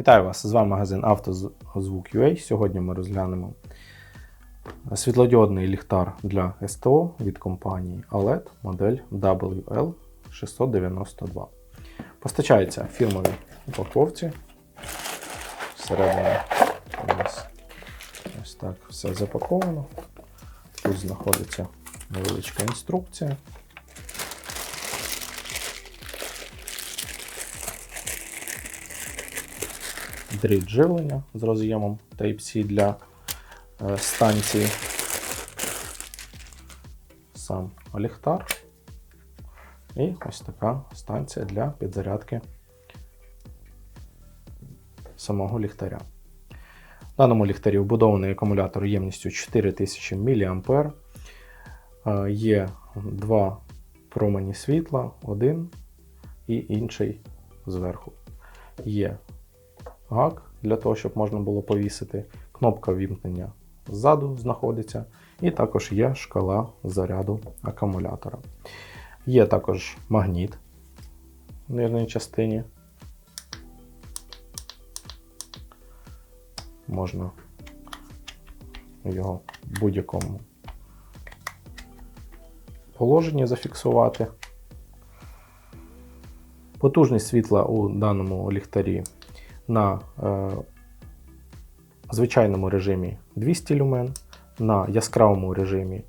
Вітаю вас! З вами магазин «Автозвук.UA». Сьогодні ми розглянемо світлодіодний ліхтар для СТО від компанії OLED модель WL692. Постачається в фірмовій упаковці. Всередині у нас ось так все запаковано. Тут знаходиться невеличка інструкція. Дріт живлення з роз'ємом Type-C для е, станції. Сам ліхтар. І ось така станція для підзарядки самого ліхтаря. В даному ліхтарі вбудований акумулятор ємністю 4000 мА. Е, Є два промені світла, один і інший зверху. Є гак для того, щоб можна було повісити. Кнопка вімкнення ззаду знаходиться, і також є шкала заряду акумулятора. Є також магніт в нижній частині. Можна його в будь-якому положенні зафіксувати. Потужність світла у даному ліхтарі на е, звичайному режимі 200 люмен, на яскравому режимі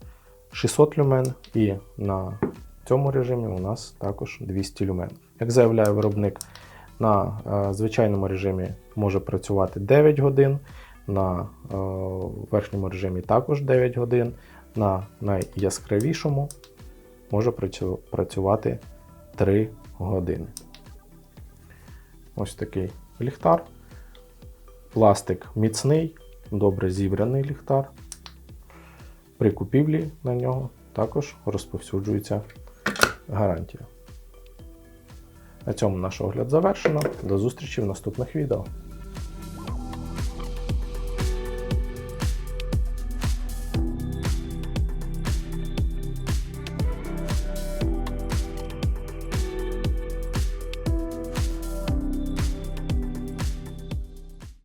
600 люмен і на цьому режимі у нас також 200 люмен. Як заявляє виробник, на е, звичайному режимі може працювати 9 годин, на е, верхньому режимі також 9 годин, на найяскравішому може працювати 3 години. Ось такий ліхтар. Пластик міцний, добре зібраний ліхтар. При купівлі на нього також розповсюджується гарантія. На цьому наш огляд завершено. До зустрічі в наступних відео.